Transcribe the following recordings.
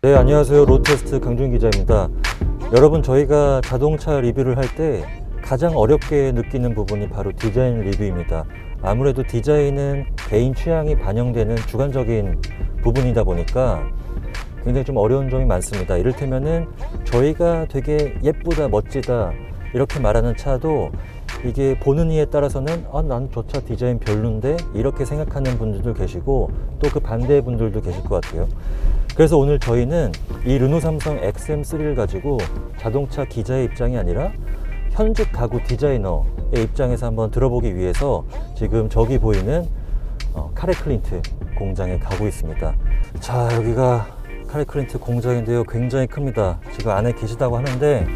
네, 안녕하세요. 로테스트 강준 기자입니다. 여러분, 저희가 자동차 리뷰를 할 때 가장 어렵게 느끼는 부분이 바로 디자인 리뷰입니다. 아무래도 디자인은 개인 취향이 반영되는 주관적인 부분이다 보니까 굉장히 좀 어려운 점이 많습니다. 이를테면은 저희가 되게 예쁘다, 멋지다 이렇게 말하는 차도 이게 보는 이에 따라서는 아, 난 저 차 디자인 별론데 이렇게 생각하는 분들도 계시고 또 그 반대 분들도 계실 것 같아요. 그래서 오늘 저희는 이 르노 삼성 XM3를 가지고 자동차 기자의 입장이 아니라 현직 가구 디자이너의 입장에서 한번 들어보기 위해서 지금 저기 보이는 어, 카레 클린트 공장에 가고 있습니다. 자, 여기가 카레 클린트 공장인데요. 굉장히 큽니다. 지금 안에 계시다고 하는데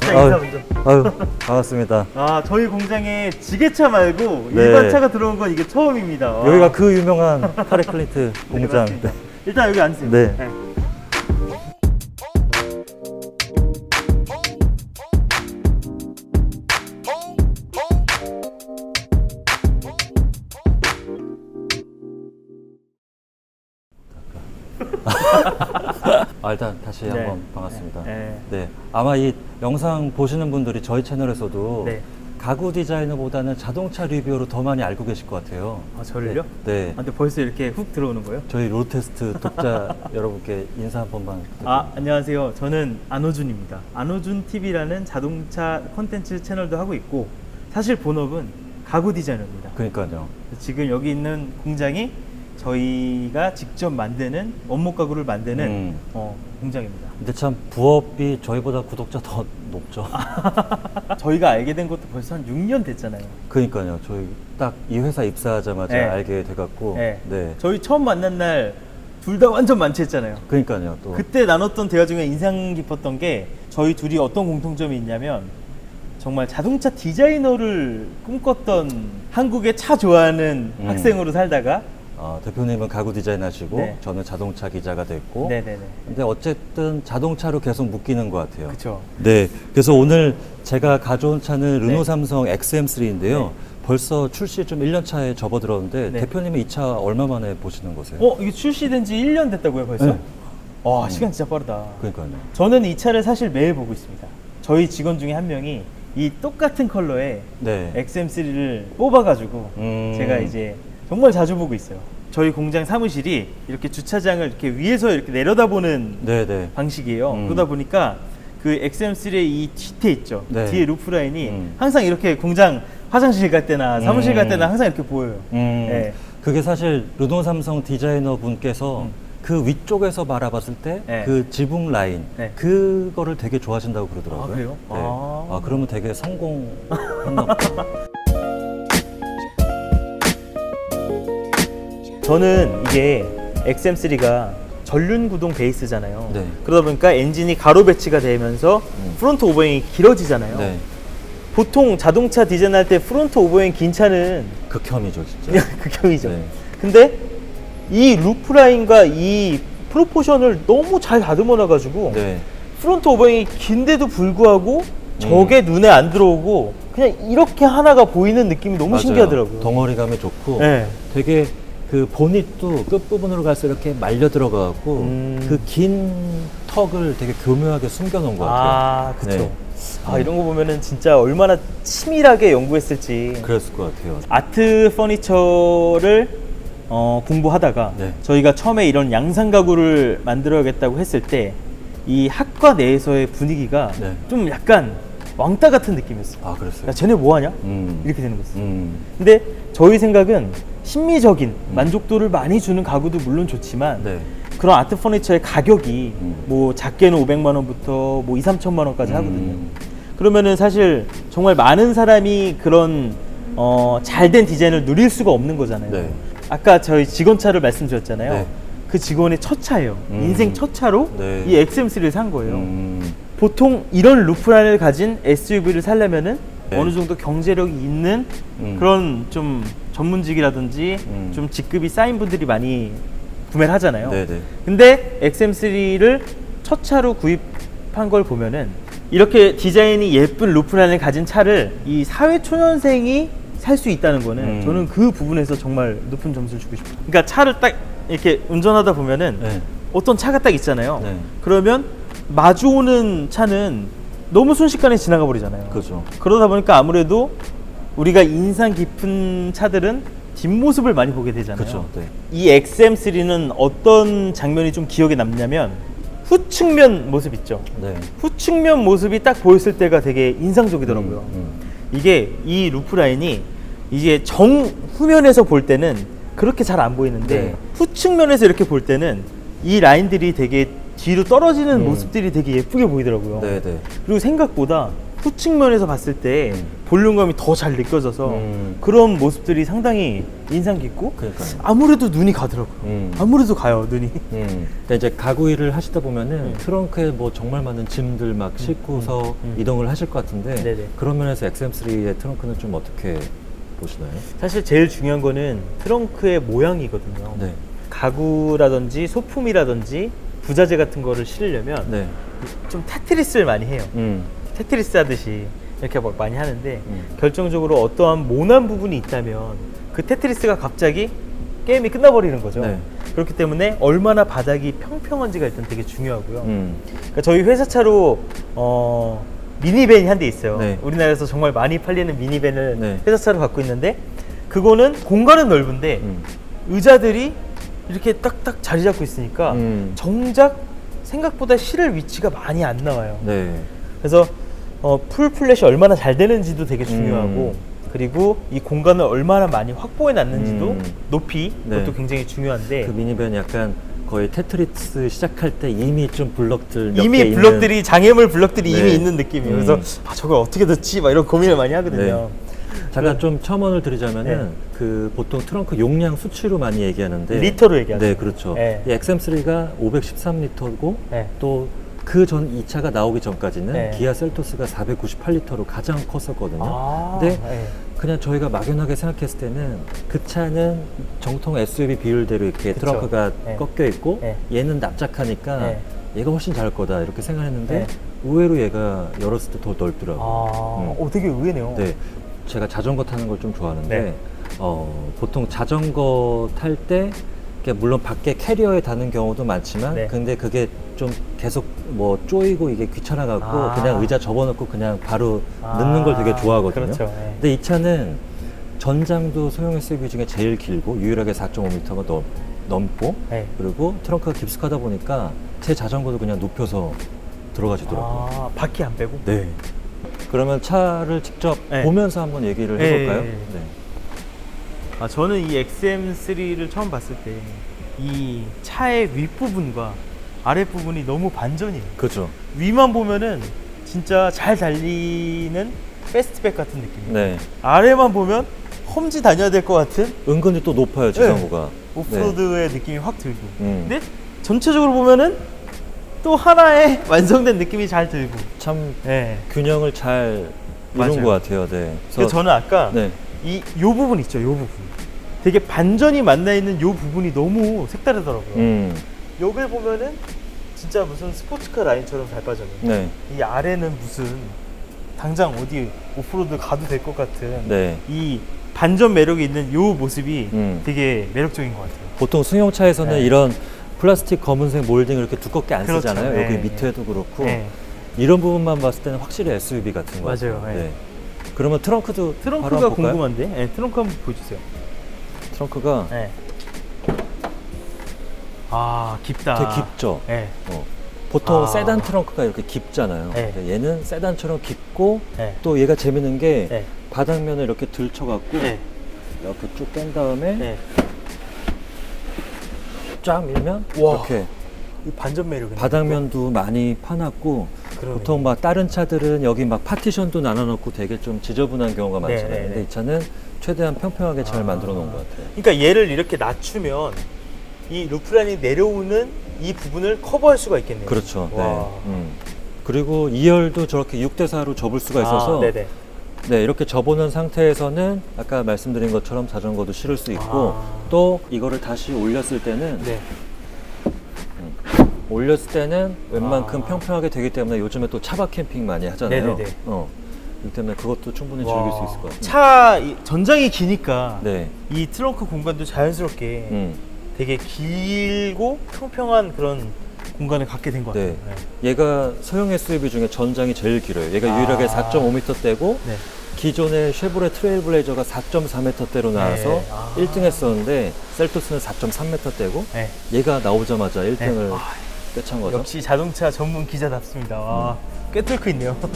자, 인사 먼저. 아유, 반갑습니다. 아, 저희 공장에 지게차 말고 네. 일반 차가 들어온 건 이게 처음입니다. 와. 여기가 그 유명한 카레 클린트 네, 공장. 맞습니다. 일단 여기 앉으세요. 네. 아, 일단 다시 네. 한번 반갑습니다. 네. 네. 아마 이 영상 보시는 분들이 저희 채널에서도 네. 가구 디자이너보다는 자동차 리뷰어로 더 많이 알고 계실 것 같아요. 아, 저를요? 네. 아, 근데 벌써 이렇게 훅 들어오는 거예요? 저희 로테스트 독자 여러분께 인사 한 번만. 아, 안녕하세요. 저는 안호준입니다. 안호준 TV라는 자동차 콘텐츠 채널도 하고 있고 사실 본업은 가구 디자이너입니다. 그러니까요. 지금 여기 있는 공장이 저희가 직접 만드는 원목 가구를 만드는 음. 어, 공장입니다. 근데 참 부업이 저희보다 구독자 더 높죠. 저희가 알게 된 것도 벌써 한 6년 됐잖아요. 그러니까요. 저희 딱 이 회사 입사하자마자 네. 알게 돼갖고. 네. 네. 저희 처음 만난 날 둘 다 완전 만취했잖아요. 그러니까요. 또. 그때 나눴던 대화 중에 인상 깊었던 게 저희 둘이 어떤 공통점이 있냐면 정말 자동차 디자이너를 꿈꿨던 한국의 차 좋아하는 음. 학생으로 살다가 어, 대표님은 가구 디자인 하시고 네. 저는 자동차 기자가 됐고. 네네네 근데 어쨌든 자동차로 계속 묶이는 것 같아요. 그쵸 네. 그래서 오늘 제가 가져온 차는 르노 네. 삼성 XM3인데요. 네. 벌써 출시 좀 1년 차에 접어들었는데 네. 대표님이 이차 얼마 만에 보시는 거세요? 어 이게 출시된 지 1년 됐다고요 벌써? 네. 와 시간 진짜 빠르다 그러니까요. 저는 이 차를 사실 매일 보고 있습니다 저희 직원 중에 한 명이 이 똑같은 컬러의 네. XM3를 뽑아가지고 음. 제가 이제 정말 자주 보고 있어요. 저희 공장 사무실이 이렇게 주차장을 이렇게 위에서 이렇게 내려다보는 네네. 방식이에요. 음. 그러다 보니까 그 XM3의 이 뒤태 있죠. 네. 뒤에 루프 라인이 음. 항상 이렇게 공장 화장실 갈 때나 사무실 갈 음. 때나 항상 이렇게 보여요. 음, 네. 그게 사실 르노 삼성 디자이너 분께서 음. 그 위쪽에서 바라봤을 때 네. 그 지붕 라인 네. 그거를 되게 좋아하신다고 그러더라고요. 아, 그래요? 네. 아. 아. 그러면 되게 성공했나 보다. 저는 이게 XM3가 전륜 구동 베이스잖아요. 네. 그러다 보니까 엔진이 가로 배치가 되면서 음. 프론트 오버행이 길어지잖아요. 네. 보통 자동차 디자인 할 때 프론트 오버행 긴 차는 극혐이죠, 진짜. 극혐이죠. 네. 근데 이 루프 라인과 이 프로포션을 너무 잘 다듬어 놔 가지고 네. 프론트 오버행이 긴데도 불구하고 저게 눈에 안 들어오고 그냥 이렇게 하나가 보이는 느낌이 너무 맞아요. 신기하더라고요. 덩어리감이 좋고 네. 되게 그 보닛도 끝부분으로 갈수록 이렇게 말려 들어가고 음. 그 긴 턱을 되게 교묘하게 숨겨놓은 것 같아요. 아, 그쵸. 네. 아, 이런 거 보면은 진짜 얼마나 치밀하게 연구했을지. 그랬을 것 같아요. 아트 퍼니처를 어, 공부하다가 네. 저희가 처음에 이런 양산 가구를 만들어야겠다고 했을 때 이 학과 내에서의 분위기가 네. 좀 약간 왕따 같은 느낌이었어요. 아, 그랬어요. 야, 쟤네 뭐 하냐? 음. 이렇게 되는 거였어요. 음. 근데 저희 생각은 심미적인 만족도를 많이 주는 가구도 물론 좋지만 네. 그런 아트 퍼니처의 가격이 음. 뭐 작게는 500만 원부터 뭐 2, 3천만 원까지 하거든요. 음. 그러면은 사실 정말 많은 사람이 그런 어, 잘된 디자인을 누릴 수가 없는 거잖아요. 네. 아까 저희 직원 차를 말씀드렸잖아요. 네. 그 직원의 첫 차예요. 음. 인생 첫 차로 네. 이 XM3를 산 거예요. 음. 보통 이런 루프라인을 가진 SUV를 살려면은 네. 어느 정도 경제력이 있는 음. 그런 좀 전문직이라든지 음. 좀 직급이 쌓인 분들이 많이 구매를 하잖아요. 네네. 근데 XM3를 첫 차로 구입한 걸 보면은 이렇게 디자인이 예쁜 루프라인을 가진 차를 이 사회 초년생이 살 수 있다는 거는 음. 저는 그 부분에서 정말 높은 점수를 주고 싶어요. 그러니까 차를 딱 이렇게 운전하다 보면은 네. 어떤 차가 딱 있잖아요. 네. 그러면 마주오는 차는 너무 순식간에 지나가 버리잖아요. 그죠. 그러다 보니까 아무래도 우리가 인상 깊은 차들은 뒷모습을 많이 보게 되잖아요. 그죠. 네. 이 XM3는 어떤 장면이 좀 기억에 남냐면 후측면 모습 있죠. 네. 후측면 모습이 딱 보였을 때가 되게 인상적이더라고요. 음, 음. 이게 이 루프 라인이 이게 정 후면에서 볼 때는 그렇게 잘 안 보이는데 네. 후측면에서 이렇게 볼 때는 이 라인들이 되게 뒤로 떨어지는 음. 모습들이 되게 예쁘게 보이더라고요. 네, 네. 그리고 생각보다 후측면에서 봤을 때 음. 볼륨감이 더 잘 느껴져서 음. 그런 모습들이 상당히 인상 깊고 그러니까요. 아무래도 눈이 가더라고요. 음. 아무래도 가요 눈이. 음. 근데 이제 가구 일을 하시다 보면은 음. 트렁크에 뭐 정말 많은 짐들 막 싣고서. 이동을 하실 것 같은데 네네. 그런 면에서 XM3의 트렁크는 좀 어떻게 보시나요? 사실 제일 중요한 거는 트렁크의 모양이거든요. 네. 가구라든지 소품이라든지 부자재 같은 거를 실으려면 네. 좀 테트리스를 많이 해요. 음. 테트리스 하듯이 이렇게 막 많이 하는데 음. 결정적으로 어떠한 모난 부분이 있다면 그 테트리스가 갑자기 게임이 끝나버리는 거죠. 네. 그렇기 때문에 얼마나 바닥이 평평한지가 일단 되게 중요하고요. 음. 그러니까 저희 회사 차로 어, 미니밴이 한 대 있어요. 네. 우리나라에서 정말 많이 팔리는 미니밴을 네. 회사 차로 갖고 있는데 그거는 공간은 넓은데 음. 의자들이 이렇게 딱딱 자리 잡고 있으니까 음. 정작 생각보다 실을 위치가 많이 안 나와요. 네. 그래서 어, 풀 플랫이 얼마나 잘 되는지도 되게 중요하고 음. 그리고 이 공간을 얼마나 많이 확보해 놨는지도 음. 높이 네. 그것도 굉장히 중요한데 그 미니밴 약간 거의 테트리스 시작할 때 이미 좀 블럭들 몇개 이미 있는 블럭들이 장애물 블럭들이 네. 이미 있는 느낌이에요. 음. 그래서 아, 저걸 어떻게 넣지? 막 이런 고민을 많이 하거든요. 잠깐 좀 첨언을 드리자면은 네. 그 보통 트렁크 용량 수치로 많이 얘기하는데 리터로 얘기하죠. 네, 그렇죠. 네. 이 XM3가 513리터고 네. 또 그전이 차가 나오기 전까지는 네. 기아 셀토스가 498리터로 가장 컸었거든요. 아, 근데 네. 그냥 저희가 막연하게 생각했을 때는 그 차는 정통 SUV 비율대로 이렇게 그쵸. 트렁크가 네. 꺾여 있고 네. 얘는 납작하니까 네. 얘가 훨씬 잘할 거다 이렇게 생각했는데 네. 의외로 얘가 열었을 때 더 넓더라고요. 아, 음. 어, 되게 의외네요. 네, 제가 자전거 타는 걸 좀 좋아하는데 네. 어, 보통 자전거 탈 때 물론 밖에 캐리어에 다는 경우도 많지만 네. 근데 그게 좀 계속 뭐 쪼이고 이게 귀찮아 갖고 아. 그냥 의자 접어놓고 그냥 바로 아, 넣는 걸 되게 좋아하거든요. 그렇죠. 네. 근데 이 차는 전장도 소형 SUV 중에 제일 길고 유일하게 4.5m가 넘, 넘고 네. 그리고 트렁크가 깊숙하다 보니까 제 자전거도 그냥 눕혀서 들어가지더라고요. 아, 바퀴 안 빼고? 네. 그러면 차를 직접 네. 보면서 한번 얘기를 네, 해볼까요? 네, 네. 네. 아, 저는 이 XM3를 처음 봤을 때 이 차의 윗부분과 아랫부분이 너무 반전이에요. 그죠. 위만 보면은 진짜 잘 달리는 패스트백 같은 느낌이에요. 네. 아래만 보면 험지 다녀야 될 것 같은 은근히 또 높아요, 지상고가. 오프로드의 느낌이 확 들고. 음. 근데 전체적으로 보면은 또 하나의 완성된 느낌이 잘 들고. 참 네. 균형을 잘 이룬 맞아요. 것 같아요. 네. 그래서 저는 아까 네. 이 요 부분 있죠, 요 부분. 되게 반전이 만나 있는 요 부분이 너무 색다르더라고요. 음. 여길 보면은 진짜 무슨 스포츠카 라인처럼 잘 빠져요. 네. 이 아래는 무슨 당장 어디 오프로드 가도 될 것 같은 네. 이 반전 매력이 있는 요 모습이 음. 되게 매력적인 것 같아요. 보통 승용차에서는 네. 이런 플라스틱 검은색 몰딩을 이렇게 두껍게 안 그렇죠. 쓰잖아요. 네. 여기 밑에도 그렇고. 네. 이런 부분만 봤을 때는 확실히 SUV 같은 거 맞아요. 같아요. 네. 그러면 트렁크도 바로 트렁크가 한번 볼까요? 궁금한데, 네, 트렁크 한번 보여주세요. 트렁크가 네. 아 깊다. 되게 깊죠. 네. 어. 보통 아. 세단 트렁크가 이렇게 깊잖아요. 네. 근데 얘는 세단처럼 깊고 네. 또 얘가 재밌는 게 네. 바닥면을 이렇게 들쳐갖고 네. 이렇게 쭉뺀 다음에 네. 쫙 밀면 와. 이렇게 이 반전 매력이. 바닥면도 많이 파놨고 그러네. 보통 막 다른 차들은 여기 막 파티션도 나눠놓고 되게 좀 지저분한 경우가 네, 많잖아요. 네, 근데 네. 이 차는 최대한 평평하게 잘 아. 만들어 놓은 것 같아요. 그러니까 얘를 이렇게 낮추면 이 루프란이 내려오는 이 부분을 커버할 수가 있겠네요. 그렇죠. 네. 와. 음. 그리고 2열도 저렇게 6대 4로 접을 수가 있어서 아, 네네. 네, 이렇게 접어놓은 상태에서는 아까 말씀드린 것처럼 자전거도 실을 수 있고 아. 또 이거를 다시 올렸을 때는 네. 올렸을 때는 웬만큼 아. 평평하게 되기 때문에 요즘에 또 차박 캠핑 많이 하잖아요. 네네네. 어. 그렇기 때문에 그것도 충분히 즐길 와. 수 있을 것 같아요. 차 이- 전장이 기니까 네. 이 트렁크 공간도 자연스럽게 음. 되게 길고 평평한 그런 공간을 갖게 된 것 같아요. 네. 얘가 소형 SUV 중에 전장이 제일 길어요. 얘가 아. 유일하게 4.5m대고 네. 기존의 쉐보레 트레일블레이저가 4.4m대로 나와서 네. 아. 1등 했었는데 셀토스는 4.3m대고 네. 얘가 나오자마자 1등을 네. 아, 꿰찬 거죠. 역시 자동차 전문 기자답습니다. 와, 꽤 뚫고 있네요.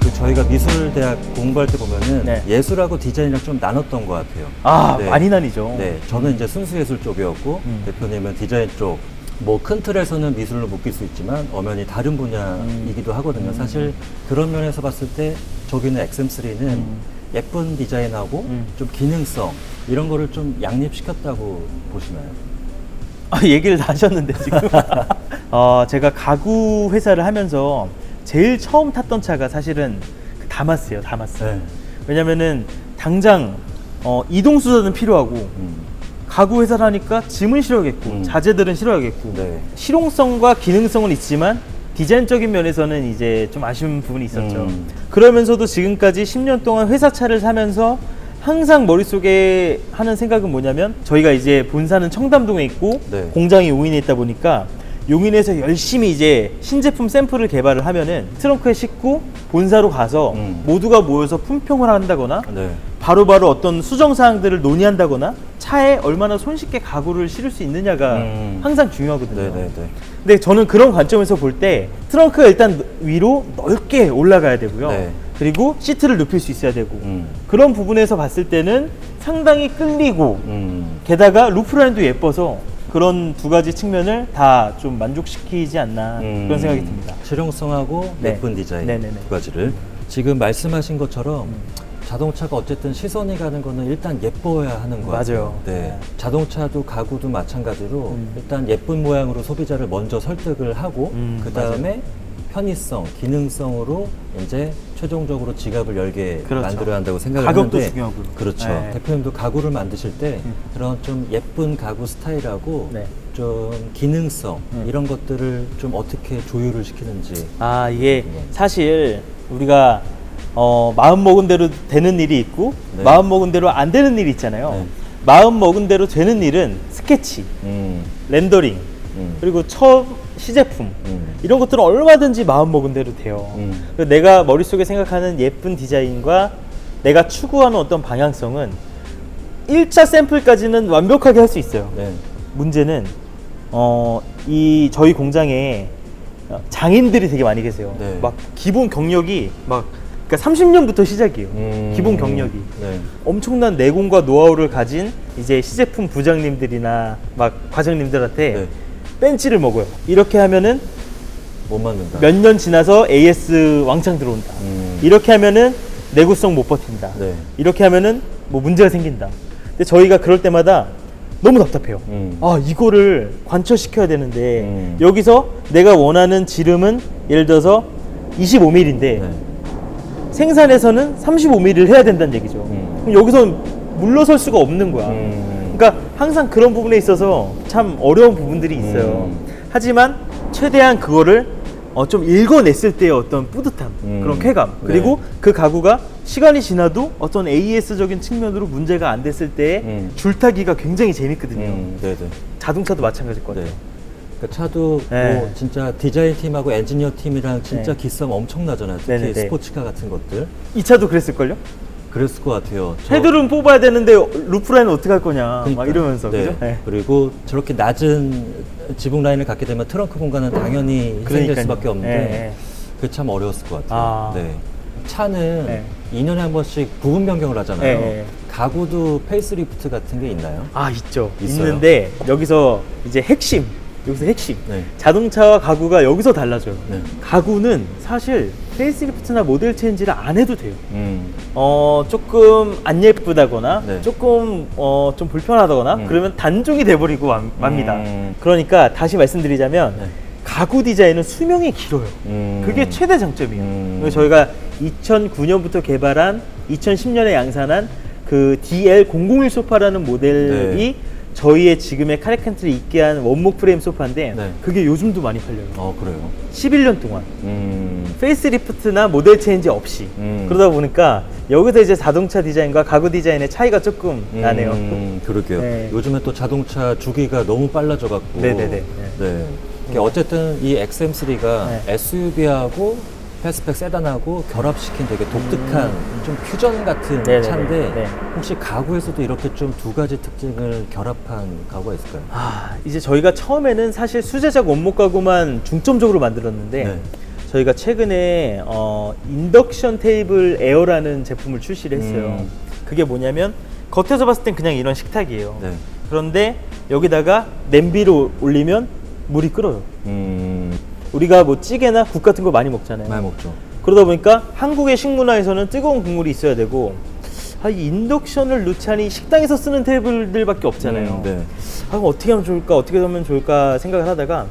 그 저희가 미술대학 공부할 때 보면은 네. 예술하고 디자인이랑 좀 나눴던 것 같아요. 아, 네. 많이 나뉘죠. 네, 저는 이제 순수 예술 쪽이었고 음. 대표님은 디자인 쪽. 뭐 큰 틀에서는 미술로 묶일 수 있지만 엄연히 다른 분야이기도 하거든요. 음. 사실 그런 면에서 봤을 때 저기는 XM3는 음. 예쁜 디자인하고 음. 좀 기능성 이런 거를 좀 양립시켰다고 보시나요? 아, 얘기를 다 하셨는데 지금. 어, 제가 가구 회사를 하면서 제일 처음 탔던 차가 사실은 그 다마스예요. 다마스. 네. 왜냐면은 당장 어, 이동 수단은 필요하고 음. 가구 회사를 하니까 짐은 실어야겠고 음. 자재들은 실어야겠고 네. 실용성과 기능성은 있지만 디자인적인 면에서는 이제 좀 아쉬운 부분이 있었죠. 음. 그러면서도 지금까지 10년 동안 회사 차를 사면서 항상 머릿속에 하는 생각은 뭐냐면 저희가 이제 본사는 청담동에 있고 네. 공장이 용인에 있다 보니까 용인에서 열심히 이제 신제품 샘플을 개발을 하면은 트렁크에 싣고 본사로 가서 음. 모두가 모여서 품평을 한다거나 네. 바로바로 어떤 수정 사항들을 논의한다거나 차에 얼마나 손쉽게 가구를 실을 수 있느냐가 음. 항상 중요하거든요. 네네네. 근데 저는 그런 관점에서 볼 때 트렁크가 일단 위로 넓게 올라가야 되고요. 네. 그리고 시트를 눕힐 수 있어야 되고 음. 그런 부분에서 봤을 때는 상당히 끌리고 음. 게다가 루프라인도 예뻐서 그런 두 가지 측면을 다 좀 만족시키지 않나 음. 그런 생각이 듭니다. 실용성하고 네. 예쁜 디자인 네네네. 음. 두 가지를 지금 말씀하신 것처럼 자동차가 어쨌든 시선이 가는 거는 일단 예뻐야 하는 거예요. 맞아요. 네. 네. 자동차도 가구도 마찬가지로 음. 일단 예쁜 모양으로 소비자를 먼저 설득을 하고 음, 그 다음에 편의성, 기능성으로 이제 최종적으로 지갑을 열게 그렇죠. 만들어야 한다고 생각을 가격도 하는데 중요하고요. 그렇죠. 네. 대표님도 가구를 만드실 때 음. 그런 좀 예쁜 가구 스타일하고 네. 좀 기능성 음. 이런 것들을 좀 어떻게 조율을 시키는지 아 이게 네. 사실 우리가 어, 마음 먹은 대로 되는 일이 있고 네. 마음 먹은 대로 안 되는 일이 있잖아요. 네. 마음 먹은 대로 되는 일은 스케치, 음, 렌더링, 음, 그리고 첫 시제품 음. 이런 것들은 얼마든지 마음 먹은 대로 돼요. 음. 내가 머릿속에 생각하는 예쁜 디자인과 내가 추구하는 어떤 방향성은 1차 샘플까지는 완벽하게 할 수 있어요. 네. 문제는 어, 이 저희 공장에 어, 장인들이 되게 많이 계세요. 네. 막 기본 경력이 막 그러니까 30년부터 시작이에요. 음, 기본 경력이. 네. 엄청난 내공과 노하우를 가진 이제 시제품 부장님들이나 막 과장님들한테 네. 벤치를 먹어요. 이렇게 하면은 못 만든다. 몇 년 지나서 AS 왕창 들어온다. 음. 이렇게 하면은 내구성 못 버틴다. 네. 이렇게 하면은 뭐 문제가 생긴다. 근데 저희가 그럴 때마다 너무 답답해요. 음. 아 이거를 관철시켜야 되는데 음. 여기서 내가 원하는 지름은 예를 들어서 25mm인데 네. 생산에서는 35mm를 해야 된다는 얘기죠. 음. 그럼 여기서 물러설 수가 없는 거야. 음. 그러니까 항상 그런 부분에 있어서 참 어려운 부분들이 있어요. 음. 하지만 최대한 그거를 어, 좀 읽어냈을 때의 어떤 뿌듯함, 음. 그런 쾌감, 네. 그리고 그 가구가 시간이 지나도 어떤 AS적인 측면으로 문제가 안 됐을 때의 음. 줄타기가 굉장히 재밌거든요. 음, 네네. 자동차도 마찬가지일 것 네. 같아요. 그러니까 차도 네. 뭐 진짜 디자인 팀하고 엔지니어 팀이랑 진짜 네. 기싸움 엄청나잖아요. 특히 네네네. 스포츠카 같은 것들. 이 차도 그랬을걸요? 그랬을 것 같아요. 저- 헤드룸 뽑아야 되는데 루프라인은 어떻게 할 거냐, 막 그러니까요. 이러면서 네. 그죠? 네. 그리고 저렇게 낮은 지붕 라인을 갖게 되면 트렁크 공간은 당연히 희생될 그러니까요. 수밖에 없는데 네, 네. 그게 참 어려웠을 것 같아요. 아. 네. 차는 네. 2년에 한 번씩 부분 변경을 하잖아요. 네, 네. 가구도 페이스리프트 같은 게 있나요? 아 있죠. 있어요? 있는데 여기서 이제 핵심, 여기서 핵심. 네. 자동차와 가구가 여기서 달라져요. 네. 가구는 사실 페이스리프트나 모델 체인지를 안 해도 돼요. 음. 어 조금 안 예쁘다거나 네. 조금 어 좀 불편하다거나 음. 그러면 단종이 돼버리고 만- 맙니다. 음. 그러니까 다시 말씀드리자면 네. 가구 디자인은 수명이 길어요. 음. 그게 최대 장점이에요. 음. 그래서 저희가 2009년부터 개발한 2010년에 양산한 그 DL001 소파라는 모델이 네. 저희의 지금의 카레칸트를 있게 한 원목 프레임 소파인데 네. 그게 요즘도 많이 팔려요. 어 그래요. 11년 동안 음. 페이스리프트나 모델 체인지 없이 음. 그러다 보니까 여기서 이제 자동차 디자인과 가구 디자인의 차이가 조금 나네요. 음, 그러게요. 네. 요즘에 또 자동차 주기가 너무 빨라져 갖고. 네네네. 네. 이게 어쨌든 이 XM3가 네. SUV하고 패스트백 세단하고 결합시킨 되게 독특한 좀 퓨전 같은 음. 네네네. 차인데 네. 혹시 가구에서도 이렇게 좀 두 가지 특징을 결합한 가구가 있을까요? 아, 이제 저희가 처음에는 사실 수제작 원목 가구만 중점적으로 만들었는데 네. 저희가 최근에 어, 인덕션 테이블 에어라는 제품을 출시를 했어요. 음. 그게 뭐냐면 겉에서 봤을 땐 그냥 이런 식탁이에요. 네. 그런데 여기다가 냄비로 올리면 물이 끓어요. 음, 우리가 뭐 찌개나 국 같은 거 많이 먹잖아요. 많이 먹죠. 그러다 보니까 한국의 식문화에서는 뜨거운 국물이 있어야 되고 아, 이 인덕션을 넣자니 식당에서 쓰는 테이블들밖에 없잖아요. 음, 네. 아, 그럼 어떻게 하면 좋을까? 어떻게 하면 좋을까 생각을 하다가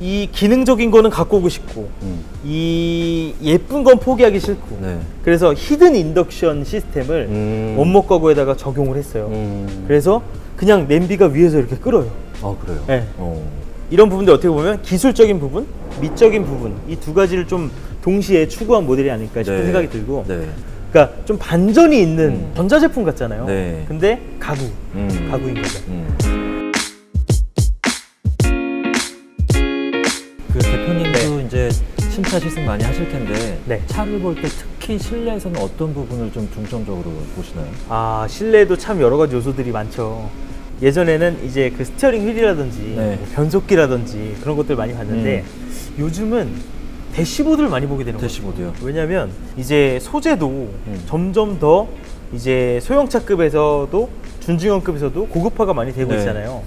이 기능적인 거는 갖고 오고 싶고 음, 이 예쁜 건 포기하기 싫고 네. 그래서 히든 인덕션 시스템을 음. 원목 가구에다가 적용을 했어요. 음. 그래서 그냥 냄비가 위에서 이렇게 끓어요. 아, 그래요? 네. 어. 이런 부분들 어떻게 보면 기술적인 부분, 미적인 부분 이 두 가지를 좀 동시에 추구한 모델이 아닐까 싶은 네. 생각이 들고 네. 그러니까 좀 반전이 있는 음. 전자제품 같잖아요. 네. 근데 가구, 음. 가구인 거죠. 음. 그 대표님도 이제 신차 시승 많이 하실 텐데 네. 차를 볼 때 특히 실내에서는 어떤 부분을 좀 중점적으로 보시나요? 아 실내도 참 여러 가지 요소들이 많죠. 예전에는 이제 그 스티어링 휠이라든지 네. 뭐 변속기라든지 그런 것들 많이 봤는데 요즘은 대시보드를 많이 보게 되는 거예요. 대시보드요. 왜냐하면 이제 소재도 음. 점점 더 이제 소형차급에서도 준중형급에서도 고급화가 많이 되고 네. 있잖아요.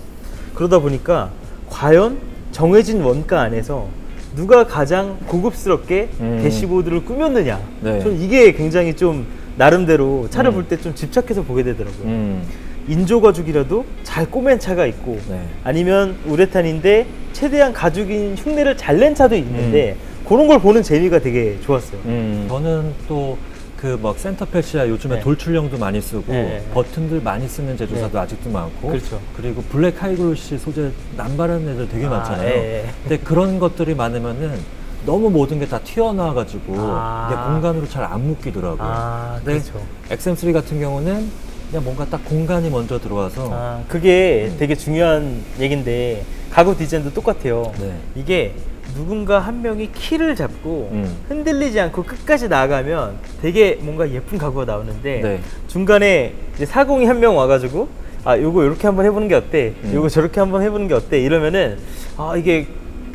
그러다 보니까 과연 정해진 원가 안에서 누가 가장 고급스럽게 음. 대시보드를 꾸몄느냐. 네. 저는 이게 굉장히 좀 나름대로 차를 음. 볼때 좀 집착해서 보게 되더라고요. 음. 인조 가죽이라도 잘 꼬맨 차가 있고 네. 아니면 우레탄인데 최대한 가죽인 흉내를 잘 낸 차도 있는데 음. 그런 걸 보는 재미가 되게 좋았어요. 음. 저는 또 그 막 센터패시아 요즘에 네. 돌출형도 많이 쓰고 네, 네. 버튼들 많이 쓰는 제조사도 네. 아직도 많고 그렇죠. 그리고 블랙 하이글로시 소재 남발하는 애들 되게 아, 많잖아요. 예, 예. 근데 그런 것들이 많으면은 너무 모든 게 다 튀어나와가지고 아. 이게 공간으로 잘 안 묶이더라고요. 아, 근데 그렇죠. XM3 같은 경우는 그냥 뭔가 딱 공간이 먼저 들어와서 아, 그게 되게 중요한 얘긴데 가구 디자인도 똑같아요. 네. 이게 누군가 한 명이 키를 잡고 음. 흔들리지 않고 끝까지 나가면 되게 뭔가 예쁜 가구가 나오는데 네. 중간에 이제 사공이 한 명 와가지고 아 요거 이렇게 한번 해보는 게 어때? 음. 요거 저렇게 한번 해보는 게 어때? 이러면은 아 이게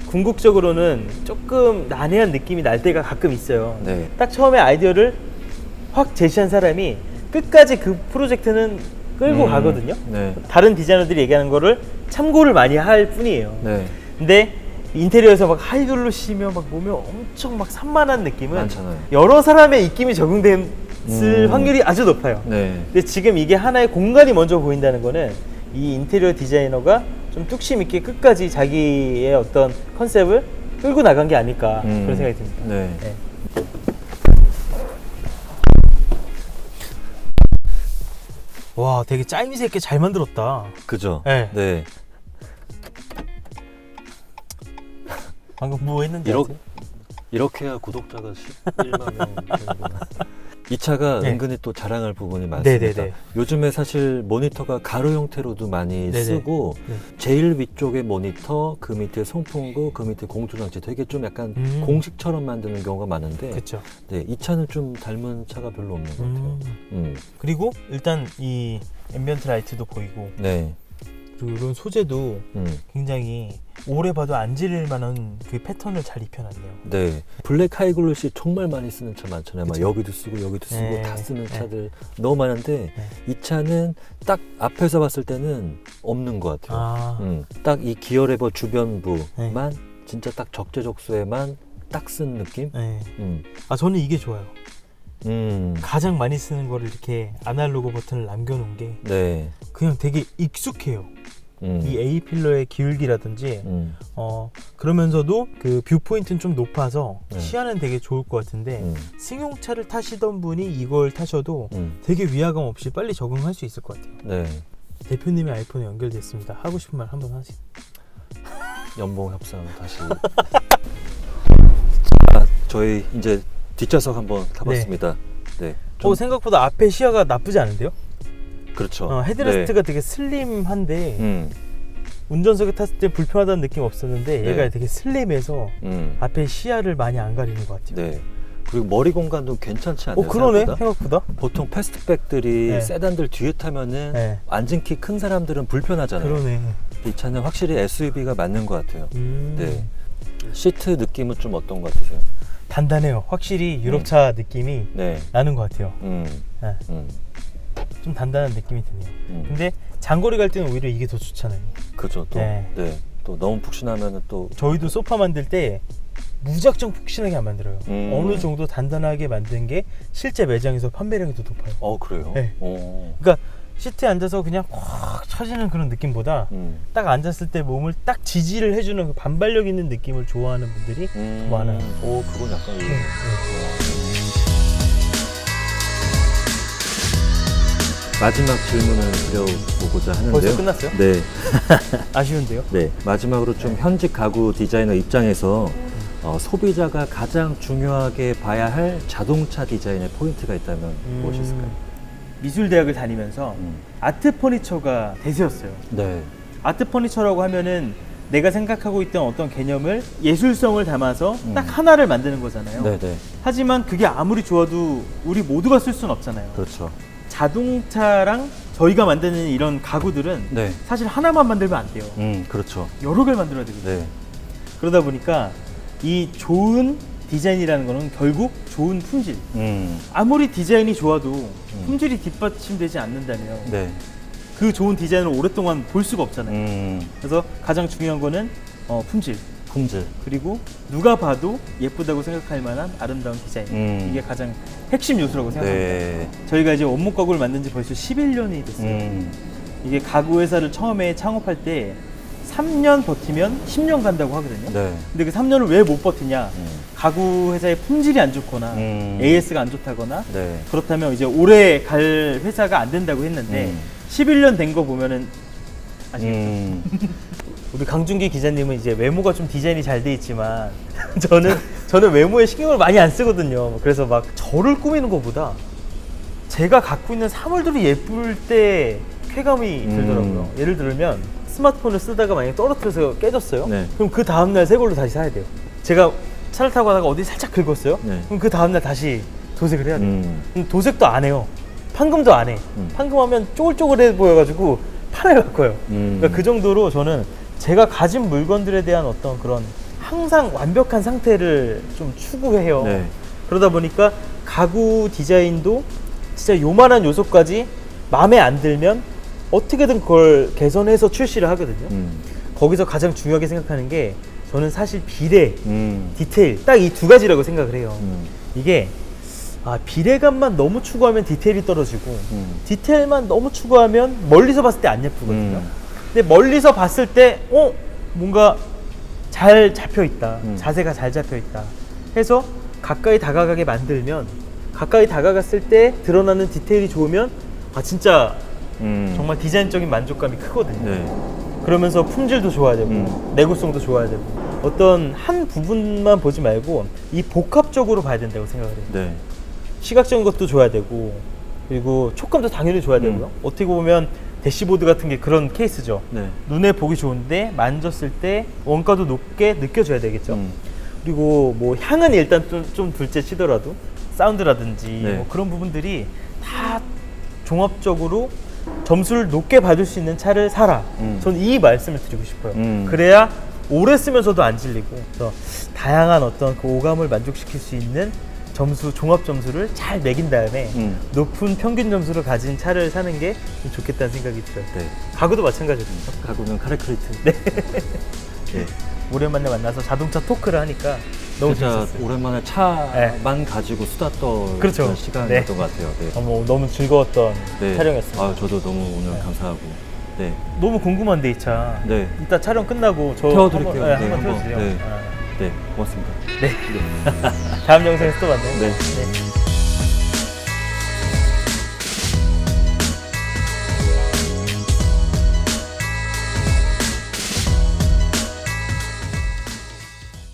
궁극적으로는 조금 난해한 느낌이 날 때가 가끔 있어요. 네. 딱 처음에 아이디어를 확 제시한 사람이 끝까지 그 프로젝트는 끌고 음. 가거든요. 네. 다른 디자이너들이 얘기하는 거를 참고를 많이 할 뿐이에요. 네. 근데 인테리어에서 막 하이글로 씌면 막 보면 엄청 막 산만한 느낌은 많잖아요. 여러 사람의 입김이 적용됐을 음. 확률이 아주 높아요. 네. 근데 지금 이게 하나의 공간이 먼저 보인다는 거는 이 인테리어 디자이너가 좀 뚝심 있게 끝까지 자기의 어떤 컨셉을 끌고 나간 게 아닐까 음. 그런 생각이 듭니다. 네. 네. 와, 되게 짜임새 있게 잘 만들었다. 그죠? 네. 네. 방금 뭐 했는지 이렇- 아세요? 이렇게 해야 구독자가 11만 명 되는구나. 이 차가 네. 은근히 또 자랑할 부분이 많습니다. 네네네. 요즘에 사실 모니터가 가로 형태로도 많이 네네. 쓰고 네. 제일 위쪽에 모니터, 그 밑에 송풍구, 그 밑에 공조장치 되게 좀 약간 음. 공식처럼 만드는 경우가 많은데. 네, 이 차는 좀 닮은 차가 별로 없는 것 같아요. 음. 그리고 일단 이 앰비언트 라이트도 보이고 네. 이런 소재도 음. 굉장히 오래 봐도 안 질릴 만한 그 패턴을 잘 입혀놨네요. 네. 블랙 하이글로시 정말 많이 쓰는 차 많잖아요. 막. 여기도 쓰고 여기도 쓰고 네. 다 쓰는 네. 차들 너무 많은데 네. 이 차는 딱 앞에서 봤을 때는 없는 것 같아요. 아, 음, 딱이 기어 레버 주변부만 진짜 딱 적재적소에만 딱 쓴 느낌? 네. 음. 아 저는 이게 좋아요. 음. 가장 많이 쓰는 거를 이렇게 아날로그 버튼을 남겨놓은 게 네. 그냥 되게 익숙해요. 음. 이 A 필러의 기울기라든지 음. 어 그러면서도 그 뷰 포인트는 좀 높아서 네. 시야는 되게 좋을 것 같은데 음. 승용차를 타시던 분이 이걸 타셔도 음. 되게 위화감 없이 빨리 적응할 수 있을 것 같아요. 네. 대표님의 아이폰에 연결됐습니다. 하고 싶은 말 한번 하세요. 연봉 협상 다시. 자, 저희 이제 뒷좌석 한번 타봤습니다. 네. 좀- 어, 생각보다 앞에 시야가 나쁘지 않은데요? 그렇죠. 어, 헤드레스트가 되게 슬림한데 네. 음, 운전석에 탔을 때 불편하다는 느낌 없었는데 네. 얘가 되게 슬림해서 음. 앞에 시야를 많이 안 가리는 것 같아요. 네. 그리고 머리 공간도 괜찮지 않나요? 어 그러네 생각보다? 생각보다. 보통 패스트백들이 네. 세단들 뒤에 타면은 네. 앉은 키 큰 사람들은 불편하잖아요. 그러네. 이 차는 확실히 SUV가 맞는 것 같아요. 음, 네. 시트 느낌은 좀 어떤 것 같으세요? 단단해요. 확실히 유럽차 느낌이 네. 나는 것 같아요. 음. 네. 음. 좀 단단한 느낌이 드네요. 음. 근데 장거리 갈 때는 오히려 이게 더 좋잖아요. 그죠. 또 네. 네. 또 너무 푹신하면은 또 저희도 소파 만들 때 무작정 푹신하게 안 만들어요. 음. 어느 정도 단단하게 만든 게 실제 매장에서 판매량이 더 높아요. 어, 그래요? 네. 어. 그러니까 시트에 앉아서 그냥 꽉 처지는 그런 느낌보다 음. 딱 앉았을 때 몸을 딱 지지를 해주는 그 반발력 있는 느낌을 좋아하는 분들이 음. 많아요. 오, 그건 약간 네, 의외네. 네. 마지막 질문을 드려보고자 하는데요. 벌써 끝났어요? 네. 아쉬운데요? 네. 마지막으로 좀 현직 가구 디자이너 입장에서 어, 소비자가 가장 중요하게 봐야 할 자동차 디자인의 포인트가 있다면 무엇이 있을까요? 미술 대학을 다니면서 음. 아트 퍼니처가 대세였어요. 네. 아트 퍼니처라고 하면은 내가 생각하고 있던 어떤 개념을 예술성을 담아서 음. 딱 하나를 만드는 거잖아요. 네, 네. 하지만 그게 아무리 좋아도 우리 모두가 쓸 수는 없잖아요. 그렇죠. 자동차랑 저희가 만드는 이런 가구들은 네. 사실 하나만 만들면 안 돼요. 음, 그렇죠. 여러 개를 만들어야 되거든요. 네. 그러다 보니까 이 좋은 디자인이라는 거는 결국 좋은 품질. 음. 아무리 디자인이 좋아도 품질이 뒷받침되지 않는다면 네. 그 좋은 디자인을 오랫동안 볼 수가 없잖아요. 음. 그래서 가장 중요한 거는 어, 품질 품질. 그리고 누가 봐도 예쁘다고 생각할 만한 아름다운 디자인 음. 이게 가장 핵심 요소라고 생각합니다. 네. 저희가 이제 원목 가구를 만든 지 벌써 11년이 됐어요. 음. 이게 가구 회사를 처음에 창업할 때 3년 버티면 10년 간다고 하거든요. 네. 근데 그 3년을 왜 못 버티냐? 음. 가구 회사의 품질이 안 좋거나 음. AS가 안 좋다거나 네. 그렇다면 이제 오래 갈 회사가 안 된다고 했는데 음. 11년 된 거 보면은 아시겠죠? 음. 우리 강준기 기자님은 이제 외모가 좀 디자인이 잘 돼 있지만 저는 저는 외모에 신경을 많이 안 쓰거든요. 그래서 막 저를 꾸미는 것보다 제가 갖고 있는 사물들이 예쁠 때 쾌감이 음. 들더라고요. 예를 들면 스마트폰을 쓰다가 만약에 떨어뜨려서 깨졌어요. 네. 그럼 그 다음 날 새 걸로 다시 사야 돼요. 제가 차를 타고 가다가 어디 살짝 긁었어요. 네. 그럼 그 다음 날 다시 도색을 해야 돼요. 음. 그럼 도색도 안 해요. 판금도 안 해. 음. 판금하면 쪼글쪼글해 보여가지고 판을 바꿔요. 음. 그러니까 그 정도로 저는 제가 가진 물건들에 대한 어떤 그런 항상 완벽한 상태를 좀 추구해요. 네. 그러다 보니까 가구 디자인도 진짜 요만한 요소까지 마음에 안 들면 어떻게든 그걸 개선해서 출시를 하거든요. 음. 거기서 가장 중요하게 생각하는 게 저는 사실 비례, 음. 디테일 딱 이 두 가지라고 생각을 해요. 음. 이게 아, 비례감만 너무 추구하면 디테일이 떨어지고 음. 디테일만 너무 추구하면 멀리서 봤을 때 안 예쁘거든요. 음. 근데 멀리서 봤을 때 어? 뭔가 잘 잡혀 있다. 음. 자세가 잘 잡혀 있다. 해서 가까이 다가가게 만들면 가까이 다가갔을 때 드러나는 디테일이 좋으면 아 진짜 음. 정말 디자인적인 만족감이 크거든요. 네. 그러면서 품질도 좋아야 되고 음. 내구성도 좋아야 되고 어떤 한 부분만 보지 말고 이 복합적으로 봐야 된다고 생각을 해요. 네. 시각적인 것도 줘야 되고 그리고 촉감도 당연히 줘야 되고요. 음. 어떻게 보면 대시보드 같은 게 그런 케이스죠. 네. 눈에 보기 좋은데 만졌을 때 원가도 높게 느껴져야 되겠죠. 음. 그리고 뭐 향은 일단 좀, 좀 둘째 치더라도 사운드라든지 네. 뭐 그런 부분들이 다 종합적으로 점수를 높게 받을 수 있는 차를 사라. 음. 저는 이 말씀을 드리고 싶어요. 음. 그래야 오래 쓰면서도 안 질리고 그래서 다양한 어떤 그 오감을 만족시킬 수 있는 점수 종합 점수를 잘 매긴 다음에 음. 높은 평균 점수를 가진 차를 사는 게 좀 좋겠다는 생각이 들어요. 네. 가구도 마찬가지거든요. 가구는 카레크리트. 네. 네. 오랜만에 만나서 자동차 토크를 하니까 너무 진짜 재밌었어요. 오랜만에 차만 가지고 수다 떨 그렇죠. 그런 시간이었던 것 같아요. 네. 너무 너무 즐거웠던 네. 촬영이었습니다. 아, 저도 너무 오늘 감사하고. 네. 너무 궁금한데 이 차. 네. 이따 촬영 끝나고 저 태워드릴게요. 한번, 네, 네, 한번 한번. 태워주세요. 네. 아, 네. 고맙습니다. 네. 다음 영상에서 또 만나요. 네. 네.